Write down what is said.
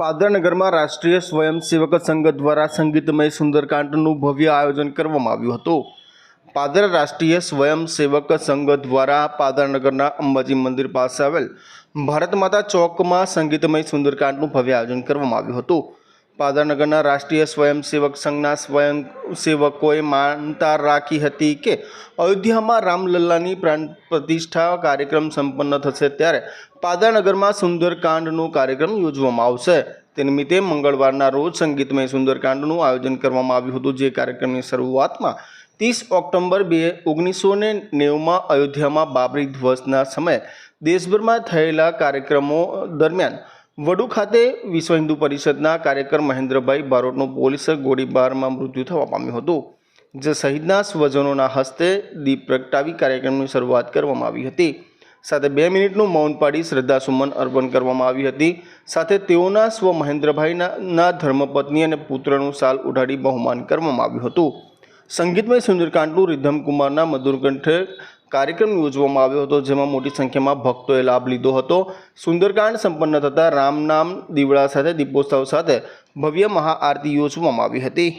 પાદરનગરમાં રાષ્ટ્રીય સ્વયંસેવક સંઘ દ્વારા સંગીતમય સુંદરકાંડનું ભવ્ય આયોજન કરવામાં આવ્યું હતું. પાદર રાષ્ટ્રીય સ્વયંસેવક સંઘ દ્વારા પાદરનગરના અંબાજી મંદિર પાસે આવેલ ભારત માતા ચોકમાં સંગીતમય સુંદરકાંડનું ભવ્ય આયોજન કરવામાં આવ્યું હતું. પાદરનગરના રાષ્ટ્રીય સ્વયંસેવક સંઘના સ્વયંસેવકોએ માનતા રાખી હતી કે અયોધ્યામાં રામલલ્લાની પ્રાણ પ્રતિષ્ઠા કાર્યક્રમ સંપન્ન થશે ત્યારે પાદરનગરમાં સુંદરકાંડનો કાર્યક્રમ યોજવામાં આવશે. તે નિમિત્તે મંગળવારના રોજ સંગીતમય સુંદરકાંડનું આયોજન કરવામાં આવ્યું હતું, જે કાર્યક્રમની શરૂઆતમાં ત્રીસ ઓક્ટોબર બે ઓગણીસો ને નેવુંમાં અયોધ્યામાં બાબરી ધ્વસના સમયે દેશભરમાં થયેલા કાર્યક્રમો દરમિયાન વડુ ખાતે વિશ્વ હિન્દુ પરિષદના કાર્યકર મહેન્દ્રભાઈ બારોટનો પોલીસ ગોળીબારમાં મૃત્યુ થવા પામ્યું હતું, જે શહીદના સ્વજનોના હસ્તે દીપ પ્રગટાવી કાર્યક્રમની શરૂઆત કરવામાં આવી હતી. સાથે બે મિનિટનું મૌન પાડી શ્રદ્ધાસુમન અર્પણ કરવામાં આવી હતી. સાથે તેઓના સ્વ મહેન્દ્રભાઈના ધર્મપત્ની અને પુત્રનું સાલ ઉઢાડી બહુમાન કરવામાં આવ્યું હતું. સંગીતમય સુંદરકાંડનું રિધમ કુમારના મધુરકંઠે કાર્યક્રમ યોજવામાં આવ્યો હતો, જેમાં મોટી સંખ્યામાં ભક્તોએ લાભ લીધો હતો. સુંદરકાંડ સંપન્ન થતાં રામ નામ દીવડા સાથે દીપોત્સવ સાથે ભવ્ય મહાઆરતી યોજવામાં આવી હતી.